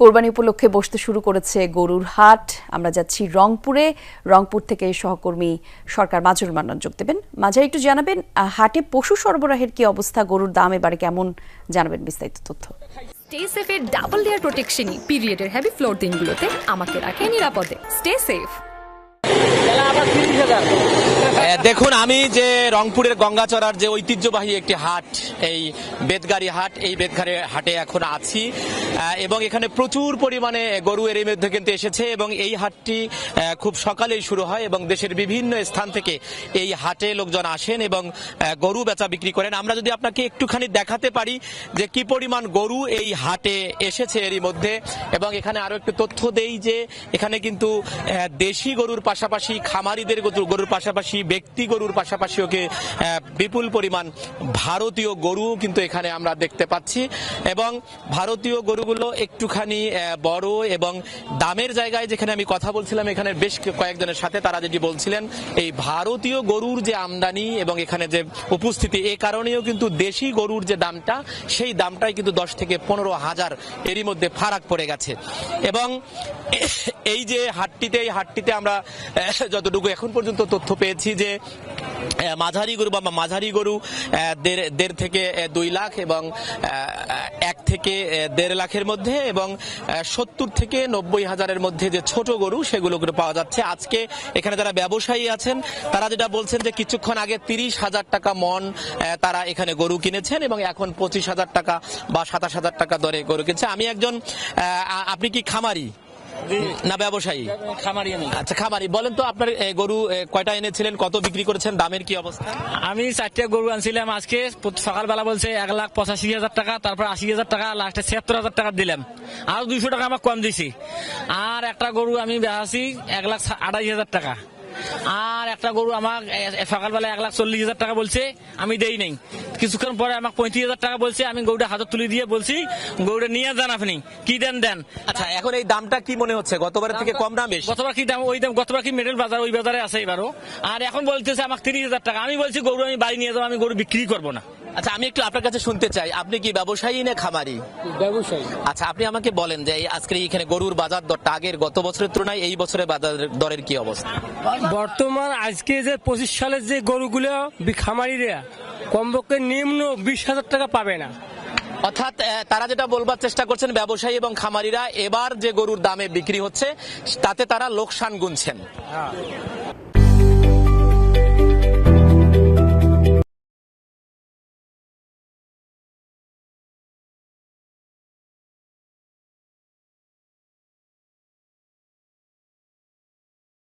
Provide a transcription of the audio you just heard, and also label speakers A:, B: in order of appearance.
A: কোরবানি উপলক্ষে বসতে শুরু করেছে গরুর হাট। আমরা যাচ্ছি রংপুরে। রংপুর থেকে সহকর্মী সরকার মাজুর মান্নান যোগ দেবেন। মাঝে একটু জানাবেন হাটে পশু সরবরাহের কি অবস্থা গরুর দাম এবারে কেমন জানাবেন বিস্তারিত তথ্য।
B: স্টে সেফের ডাবল লেয়ার প্রোটেকশনই পিরিয়ডের হেভি ফ্লোর দিনগুলোতে আমাকে রাখে নিরাপদে। স্টে সেফ
C: আহ, দেখুন, আমি যে রংপুরের গঙ্গাচড়ার যে ঐতিহ্যবাহী একটি হাট, এই বেদগাড়ি হাট, এই বেদগাড়ি হাটে এখন আছি। এবং এখানে প্রচুর পরিমাণে গরু এর মধ্যে কিন্তু এসেছে এবং এই হাটটি খুব সকালেই শুরু হয় এবং দেশের বিভিন্ন স্থান থেকে এই হাটে লোকজন আসেন এবং গরু বেচা বিক্রি করেন। আমরা যদি আপনাকে একটুখানি দেখাতে পারি যে কি পরিমাণ গরু এই হাটে এসেছে এরই মধ্যে এবং এখানে আরও একটু তথ্য দেই যে এখানে কিন্তু দেশি গরুর পাশাপাশি খামারিদের গরুর পাশাপাশি ব্যক্তি গরুর পাশাপাশি ওকে বিপুল পরিমাণ ভারতীয় গরু কিন্তু এখানে আমরা দেখতে পাচ্ছি। এবং ভারতীয় গরুগুলো একটুখানি বড় এবং দামের জায়গায় যেখানে আমি কথা বলছিলাম এখানে বেশ কয়েকজনের সাথে তারা যেটি বলছিলেন, এই ভারতীয় গরুর যে আমদানি এবং এখানে যে উপস্থিতি, এ কারণেও কিন্তু দেশি গরুর যে দামটা, সেই দামটাই কিন্তু দশ থেকে পনেরো হাজার এরই মধ্যে ফারাক পড়ে গেছে। এবং এই যে হাটটিতে, এই হাটটিতে আমরা যতটুকু এখন পর্যন্ত তথ্য পেয়েছি যে মাঝারি গরু বা মাঝারি গরু দেড় থেকে দুই লাখ এবং এক থেকে দেড় লাখের মধ্যে এবং সত্তর থেকে নব্বই হাজারের মধ্যে যে ছোট গরু সেগুলো পাওয়া যাচ্ছে। আজকে এখানে যারা ব্যবসায়ী আছেন, তারা যেটা বলছেন যে কিছুক্ষণ আগে তিরিশ হাজার টাকা মন তারা এখানে গরু কিনেছেন এবং এখন পঁচিশ হাজার টাকা বা সাতাশ হাজার টাকা দরে গরু কিনছে। আমি একজন আপনি কি খামারি? না ব্যবসায়ী।
D: খামারি আমি।
C: আচ্ছা খামারি। বলেন তো আপনার গরু কয়টা এনেছিলেন? কত বিক্রি করেছেন? দামের কি অবস্থা?
D: আমি চারটে গরু আনছিলাম আজকে। সকালবেলা বলছে এক লাখ পঁচাশি হাজার টাকা তারপর আশি হাজার টাকা লাস্টে ছিয়াত্তর হাজার টাকা দিলাম। আর দুইশো টাকা আমার কম দিছি। আর একটা গরু আমি বেহাছি এক লাখ আড়াই হাজার টাকা। আর একটা গরু আমার সকালবেলা এক লাখ চল্লিশ হাজার টাকা বলছে আমি দেই নাই। কিছুক্ষণ পরে আমাকে পঁয়ত্রিশ হাজার টাকা বলছে আমি গরুটা হাতে তুলে দিয়ে বলছি গরুটা নিয়ে যান আপনি কি দেন দেন।
C: আচ্ছা এখন এই দামটা কি মনে হচ্ছে? গতবারের থেকে কম না বেশ?
D: গতবার কি দাম ওই দাম গতবার কি মেডেল বাজার ওই বাজারে আছে এবারও। আর এখন বলতেছে আমাকে তিরিশ হাজার টাকা। আমি বলছি গরু আমি বাড়ি নিয়ে যাব আমি গরু বিক্রি করব না।
C: আচ্ছা আমি একটু আপনার কাছে শুনতে চাই। আপনি কি ব্যবসায়ী না খামারি?
E: ব্যবসায়ী।
C: আচ্ছা আপনি আমাকে বলেন যে এই আজকের এখানে গরুর বাজার দরটা আগের গত বছরের তুলনায় এই বছরের বাজার দরের কি অবস্থা?
E: বর্তমান আজকে যে পঁচিশ সালের যে গরুগুলো খামারিরা কমপক্ষে নিম্ন বিশ হাজার টাকা পাবে না।
C: অর্থাৎ তারা যেটা বলবার চেষ্টা করছেন ব্যবসায়ী এবং খামারিরা এবার যে গরুর দামে বিক্রি হচ্ছে তাতে তারা লোকসান গুনছেন।